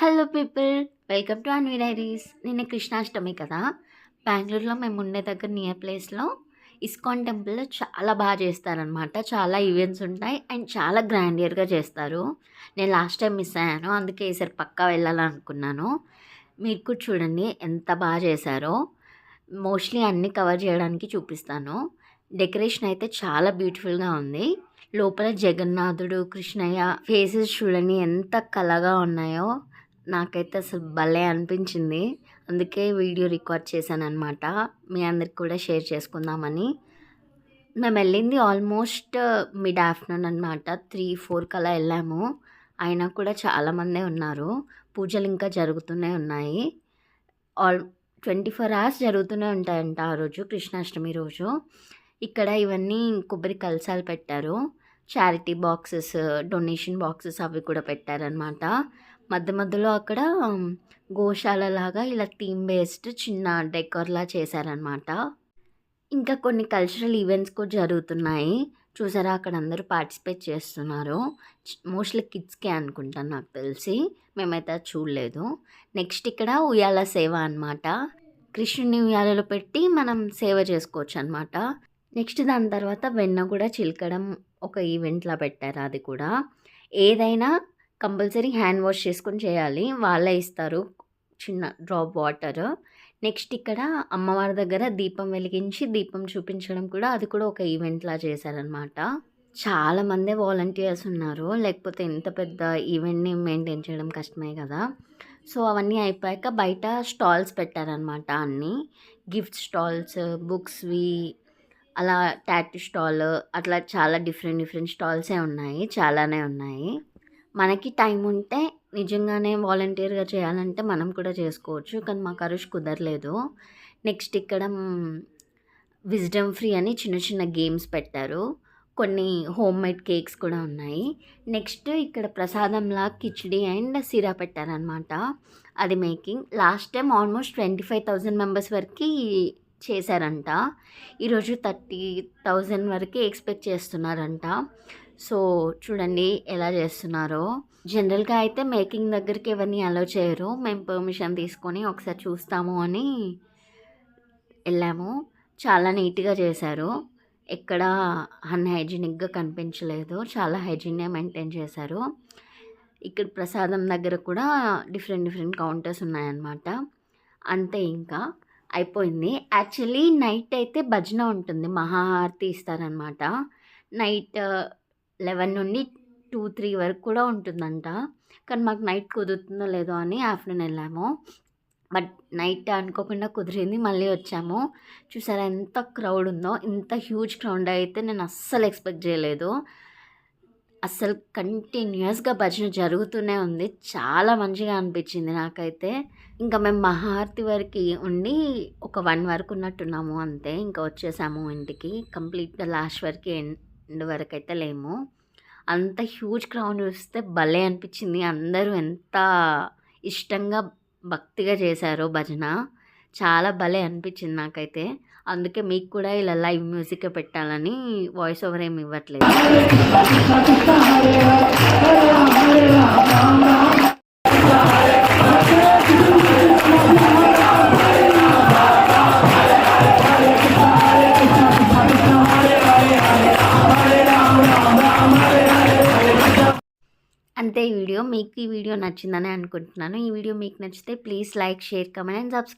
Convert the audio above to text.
Hello people welcome to Anvi diaries నిన్న కృష్ణాష్టమి కదా. బెంగళూరులో మేము ఉండే దగ్గర నియర్ ప్లేస్లో ఇస్కాన్ టెంపుల్లో చాలా బాగా చేస్తారనమాట చాలా ఈవెంట్స్ ఉంటాయి అండ్ చాలా గ్రాండియర్గా చేస్తారు. నేను లాస్ట్ టైం మిస్ అయ్యాను. అందుకే ఈసారి పక్కా వెళ్ళాలనుకున్నాను. మీరు కూడా చూడండి ఎంత బాగా చేశారో. మోస్ట్లీ అన్నీ కవర్ చేయడానికి చూపిస్తాను. డెకరేషన్ అయితే చాలా బ్యూటిఫుల్గా ఉంది. లోపల జగన్నాథుడు కృష్ణయ్య ఫేసెస్ చూడండి ఎంత కలగా ఉన్నాయో. నాకైతే అసలు భలే అనిపించింది. అందుకే వీడియో రికార్డ్ చేశాను అనమాట మీ అందరికి కూడా షేర్ చేసుకుందామని. మేము వెళ్ళింది ఆల్మోస్ట్ మిడ్ ఆఫ్టర్నూన్ అనమాట త్రీ ఫోర్కి అలా వెళ్ళాము. అయినా కూడా చాలామందే ఉన్నారు. పూజలు ఇంకా జరుగుతూనే ఉన్నాయి. ఆల్ ట్వంటీ ఫోర్ అవర్స్ జరుగుతూనే ఉంటాయంట ఆ రోజు కృష్ణాష్టమి రోజు. ఇక్కడ ఇవన్నీ కొబ్బరి కలసాలు పెట్టారు. చారిటీ బాక్సెస్ డొనేషన్ బాక్సెస్ అవి కూడా పెట్టారనమాట మధ్య మధ్యలో అక్కడ గోశాల లాగా ఇలా థీమ్ బేస్డ్ చిన్న డెకర్లా చేశారనమాట ఇంకా కొన్ని కల్చరల్ ఈవెంట్స్ కూడా జరుగుతున్నాయి. చూసారా అక్కడ అందరూ పార్టిసిపేట్ చేస్తున్నారు. మోస్ట్లీ కిడ్స్కే అనుకుంటాను నాకు తెలిసి. మేమైతే చూడలేదు. నెక్స్ట్ ఇక్కడ ఉయ్యాల సేవ అనమాట కృష్ణుని ఉయ్యాలలో పెట్టి మనం సేవ చేసుకోవచ్చు అనమాట నెక్స్ట్ దాని తర్వాత వెన్న కూడా చిలకడం ఒక ఈవెంట్లా పెట్టారు అది కూడా. ఏదైనా కంపల్సరీ హ్యాండ్ వాష్ చేసుకొని చేయాలి. వాళ్ళే ఇస్తారు చిన్న డ్రాప్ వాటర్. నెక్స్ట్ ఇక్కడ అమ్మవారి దగ్గర దీపం వెలిగించి దీపం చూపించడం కూడా అది కూడా ఒక ఈవెంట్లా చేశారనమాట చాలామందే వాలంటీర్స్ ఉన్నారు. లేకపోతే ఇంత పెద్ద ఈవెంట్ని మెయింటైన్ చేయడం కష్టమే కదా. సో అవన్నీ అయిపోయాక బయట స్టాల్స్ పెట్టారనమాట అన్నీ. గిఫ్ట్ స్టాల్స్ బుక్స్వి అలా టాటూ స్టాల్ అట్లా చాలా డిఫరెంట్ డిఫరెంట్ స్టాల్సే ఉన్నాయి. చాలానే ఉన్నాయి. మనకి టైం ఉంటే నిజంగానే వాలంటీర్గా చేయాలంటే మనం కూడా చేసుకోవచ్చు. కానీ మాకు కరుష్ కుదరలేదు. నెక్స్ట్ ఇక్కడ విజ్డమ్ ఫ్రీ అని చిన్న చిన్న గేమ్స్ పెట్టారు. కొన్ని హోమ్ మేడ్ కేక్స్ కూడా ఉన్నాయి. నెక్స్ట్ ఇక్కడ ప్రసాదంలా కిచిడి అండ్ సిరా పెట్టారనమాట అది making. Last time almost twenty five thousand members వరకు చేశారంట. ఈరోజు థర్టీ థౌజండ్ వరకు ఎక్స్పెక్ట్ చేస్తున్నారంట. సో చూడండి ఎలా చేస్తున్నారో. జనరల్గా అయితే మేకింగ్ దగ్గరికి ఎవరిని అలో చేయరు. మేము పర్మిషన్ తీసుకొని ఒకసారి చూస్తాము అని వెళ్ళాము. చాలా నీట్గా చేశారు. ఎక్కడ అన్హైజీనిక్గా కనిపించలేదు. చాలా హైజీన్గా మెయింటైన్ చేశారు. ఇక్కడ ప్రసాదం దగ్గర కూడా డిఫరెంట్ డిఫరెంట్ కౌంటర్స్ ఉన్నాయన్నమాట. అంతే ఇంకా. అయిపోయింది. యాక్చువల్లీ నైట్ అయితే భజన ఉంటుంది. మహాహారతి ఇస్తారనమాట నైట్ లెవెన్ నుండి టూ త్రీ వరకు కూడా ఉంటుందంట. కానీ మాకు నైట్ కుదురుతుందో లేదో అని ఆఫ్టర్నూన్ వెళ్ళాము. బట్ నైట్ అనుకోకుండా కుదిరింది. మళ్ళీ వచ్చాము. చూసారా ఎంత క్రౌడ్ ఉందో. ఇంత హ్యూజ్ క్రౌడ్ అయితే నేను అస్సలు ఎక్స్పెక్ట్ చేయలేదు. అస్సలు కంటిన్యూస్గా భజన జరుగుతూనే ఉంది. చాలా మంచిగా అనిపించింది నాకైతే. ఇంకా మేము మహారతి వరకు ఉండి ఒక వన్ వరకు ఉన్నట్టున్నాము అంతే. ఇంకా వచ్చేసాము ఇంటికి. కంప్లీట్గా లాస్ట్ వరకు ఎండ్ వరకు అయితే లేము. అంత హ్యూజ్ క్రౌడ్ చూస్తే భలే అనిపించింది. అందరూ ఎంత ఇష్టంగా భక్తిగా చేశారో భజన. చాలా భలే అనిపించింది నాకైతే. అందుకే మీకు కూడా ఇలా లైవ్ మ్యూజిక్ పెట్టాలని వాయిస్ ఓవర్ ఏమి ఇవ్వట్లేదు. అంతే ఈ వీడియో మీకు ఈ వీడియో నచ్చిందని అనుకుంటున్నాను. ఈ వీడియో మీకు నచ్చితే please like share comment and subscribe